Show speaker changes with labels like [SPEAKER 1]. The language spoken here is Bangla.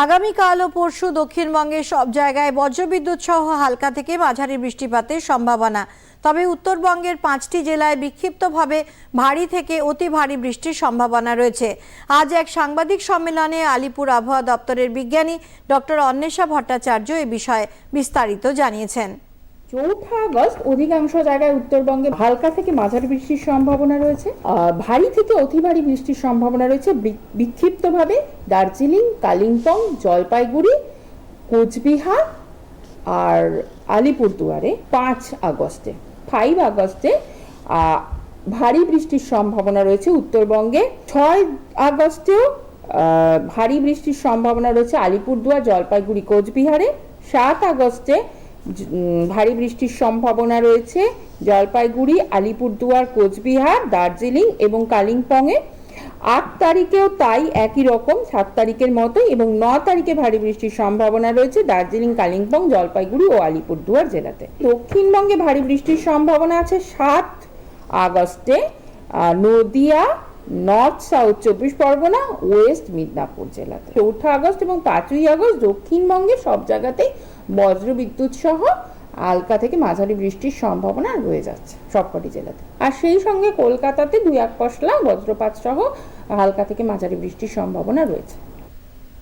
[SPEAKER 1] আগামীকাল ও পরশু দক্ষিণবঙ্গে সব জায়গায় বজ্রবিদ্যুৎ সহ হালকা থেকে মাঝারি বৃষ্টিপাতের সম্ভাবনা। তবে উত্তরবঙ্গের পাঁচটি জেলায় বিক্ষিপ্তভাবে ভারী থেকে অতি ভারী বৃষ্টির সম্ভাবনা রয়েছে। আজ এক সাংবাদিক সম্মেলনে আলিপুর আবহাওয়া দপ্তরের বিজ্ঞানী ডক্টর অন্বেষা ভট্টাচার্য এ বিষয়ে বিস্তারিত জানিয়েছেন।
[SPEAKER 2] চৌঠা আগস্ট অধিকাংশ জায়গায় উত্তরবঙ্গে হালকা থেকে মাঝারি বৃষ্টির সম্ভাবনা রয়েছে। ভারী থেকে অতি ভারী বৃষ্টির সম্ভাবনা রয়েছে বিক্ষিপ্তভাবে দার্জিলিং, কালিম্পং, জলপাইগুড়ি, কোচবিহার আর আলিপুরদুয়ারে পাঁচ আগস্টে ফাইভ আগস্টে ভারী বৃষ্টির সম্ভাবনা রয়েছে উত্তরবঙ্গে। ছয় আগস্টেও ভারী বৃষ্টির সম্ভাবনা রয়েছে আলিপুরদুয়ার, জলপাইগুড়ি, কোচবিহারে। সাত আগস্টে ভারী বৃষ্টির সম্ভাবনা রয়েছে। জলপাইগুড়ি, আলিপুরদুয়ার, কোচবিহার, দার্জিলিং এবং কালিম্পংয়ে আট তারিখেও তাই একই রকম, সাত তারিখের মতোই এবং ন তারিখে ভারী বৃষ্টির সম্ভাবনা রয়েছে দার্জিলিং, কালিম্পং, জলপাইগুড়ি ও আলিপুরদুয়ার জেলাতে। দক্ষিণবঙ্গে ভারী বৃষ্টির সম্ভাবনা আছে সাত আগস্টে। নদিয়া নর্থ সাউথ চব্বিশ পরগনা, ওয়েস্ট মিদনাপুর জেলাতে। চৌঠা আগস্ট এবং পাঁচই আগস্ট দক্ষিণবঙ্গের সব জায়গাতেই বজ্রবিদ্যুৎ সহ হালকা থেকে মাঝারি বৃষ্টির সম্ভাবনা রয়ে যাচ্ছে সবকটি জেলাতে। আর সেই সঙ্গে কলকাতাতে দুই এক পশলা বজ্রপাত সহ হালকা থেকে মাঝারি বৃষ্টির সম্ভাবনা রয়েছে।